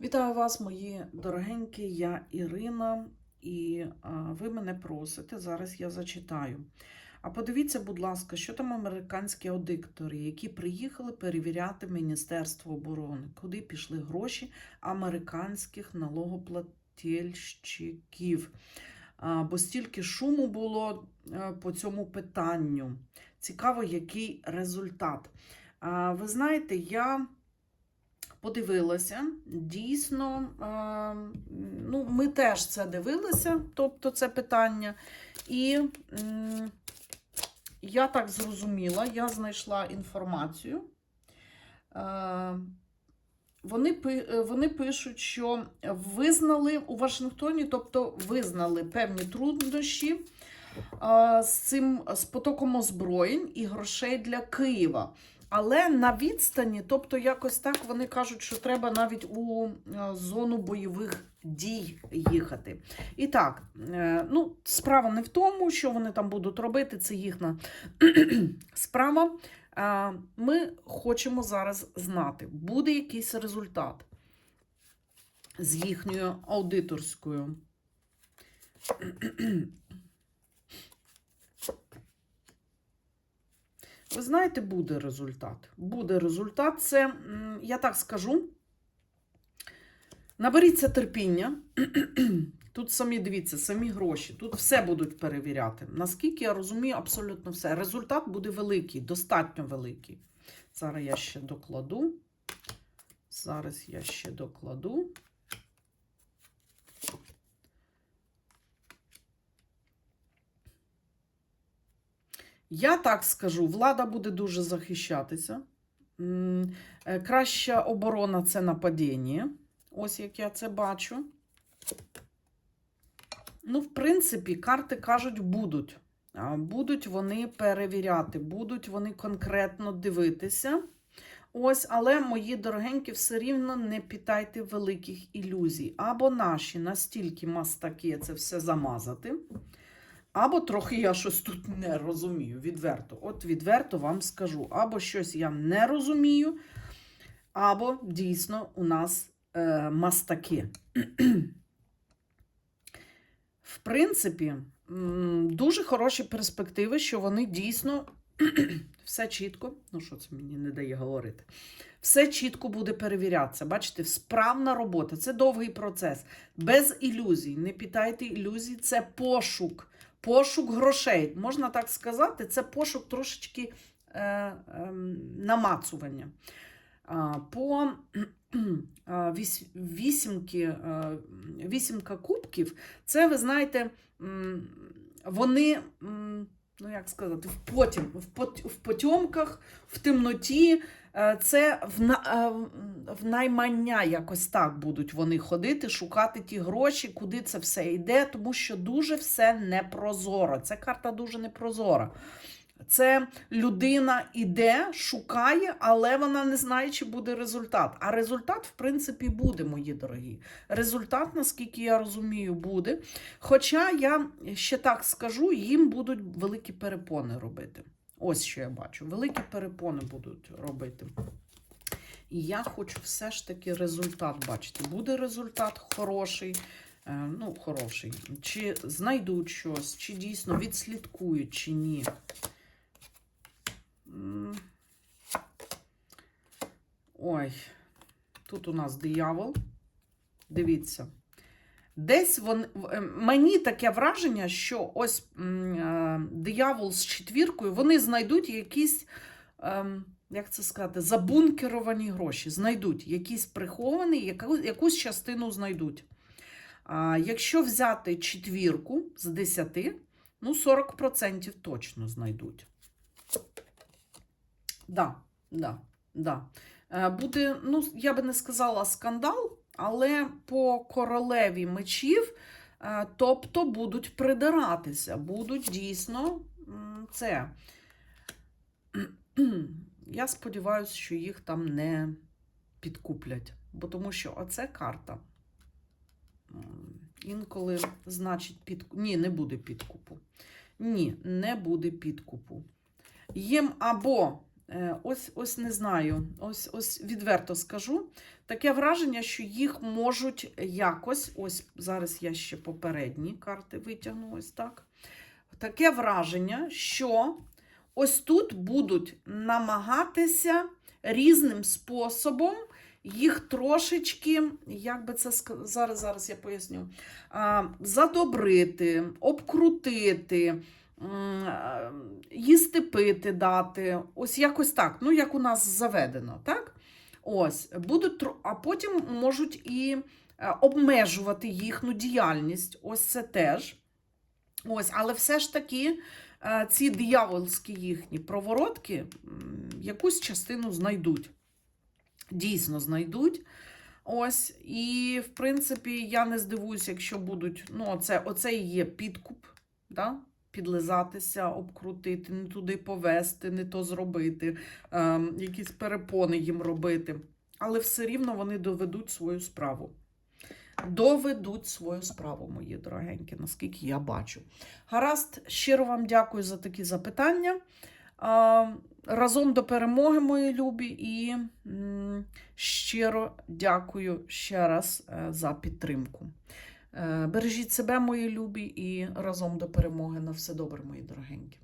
Вітаю вас, мої дорогенькі, я Ірина, і ви мене просите, зараз я зачитаю. А подивіться, будь ласка, що там американські аудитори, які приїхали перевіряти Міністерство оборони, куди пішли гроші американських налогоплательщиків. Бо стільки шуму було е, по цьому питанню. Цікаво, який результат. Ви знаєте, я подивилася. Дійсно, е, ну, ми теж це дивилися, тобто це питання. І я так зрозуміла, я знайшла інформацію. Е, Вони, вони пишуть, що визнали у Вашингтоні, тобто визнали певні труднощі е, з цим з потоком озброєнь і грошей для Києва. Але на відстані, тобто якось так вони кажуть, що треба навіть у е, зону бойових дій їхати. І так, е, ну, справа не в тому, що вони там будуть робити, це їхня справа. Е, Ми хочемо зараз знати, буде якийсь результат з їхньою аудиторською. Ви знаєте, буде результат. Буде результат. Це, я так скажу. Наберіться терпіння. Тут самі дивіться, самі гроші. Тут все будуть перевіряти. Наскільки я розумію, абсолютно все. Результат буде великий, достатньо великий. Зараз я ще докладу. Зараз я ще докладу. Я так скажу, влада буде дуже захищатися. Е, Краща оборона це нападіння. Ось як я це бачу. Ну, в принципі, карти кажуть, будуть. Будуть вони перевіряти, будуть вони конкретно дивитися. Ось, але, мої дорогенькі, все рівно не питайте великих ілюзій. Або наші настільки мастаки це все замазати. Або трохи я щось тут не розумію, відверто. От відверто вам скажу. Або щось я не розумію, або дійсно у нас е, мастаки. В принципі, дуже хороші перспективи, що вони дійсно все чітко, ну що це мені не дає говорити, все чітко буде перевірятися. Бачите, справна робота, це довгий процес, без ілюзій. Не питайте ілюзій, це пошук. Пошук грошей, можна так сказати, це пошук трошечки е, е, намацування. По вісімки, вісімка кубків, це, ви знаєте, вони, ну як сказати, в потім, в, пот, в потьомках, в темноті, е, це в, на- е, в наймання якось так будуть вони ходити, шукати ті гроші, куди це все йде, тому що дуже все непрозоро. Ця карта дуже непрозора. Це людина іде, шукає, але вона не знає, чи буде результат. А результат, в принципі, буде, мої дорогі. Результат, наскільки я розумію, буде. Хоча я ще так скажу, їм будуть великі перепони робити. Ось що я бачу. Великі перепони будуть робити. І я хочу все ж таки результат бачити. Буде результат хороший. е, Ну, хороший. Чи знайдуть щось, чи дійсно відслідкують, чи ні. Ой, тут у нас диявол. Дивіться. Десь вон, е, мені таке враження, що ось е, диявол з четвіркою, вони знайдуть якісь, ем, як це сказати, забункеровані гроші. Знайдуть якісь приховані, яку, якусь частину знайдуть. А, якщо взяти четвірку з 10, ну 40% точно знайдуть. Да, да, да. Е, Буде, ну, я би не сказала скандал, але по королеві мечів, е, тобто будуть придиратися, будуть дійсно це. Я сподіваюся, що їх там не підкуплять, бо тому що оце карта. Інколи, значить, під... ні, не буде підкупу. Ні, не буде підкупу. Їм або Ось, ось не знаю, ось, ось відверто скажу. Таке враження, що їх можуть якось, ось зараз я ще попередні карти витягну, ось так. Таке враження, що ось тут будуть намагатися різним способом їх трошечки, як би це зараз, зараз я поясню, задобрити, обкрутити. А, Їсти пити дати, ось якось так, ну як у нас заведено, так? Ось, будуть, а потім можуть і е, обмежувати їхню діяльність. Ось це теж. Ось, але все ж таки е, ці диявольські їхні проворотки якусь частину знайдуть. Дійсно знайдуть. Ось, і в принципі, я не здивуюся, якщо будуть. Ну, оце, оце і є підкуп, да? Підлизатися, обкрутити, не туди повести, не то зробити, ем, якісь перепони їм робити. Але все рівно вони доведуть свою справу. Доведуть свою справу, мої дорогенькі, наскільки я бачу. Гаразд, щиро вам дякую за такі запитання. А, Разом до перемоги, мої любі, і щиро дякую ще раз е, за підтримку. Е, Бережіть себе, мої любі, і разом до перемоги. На все добре, мої дорогенькі.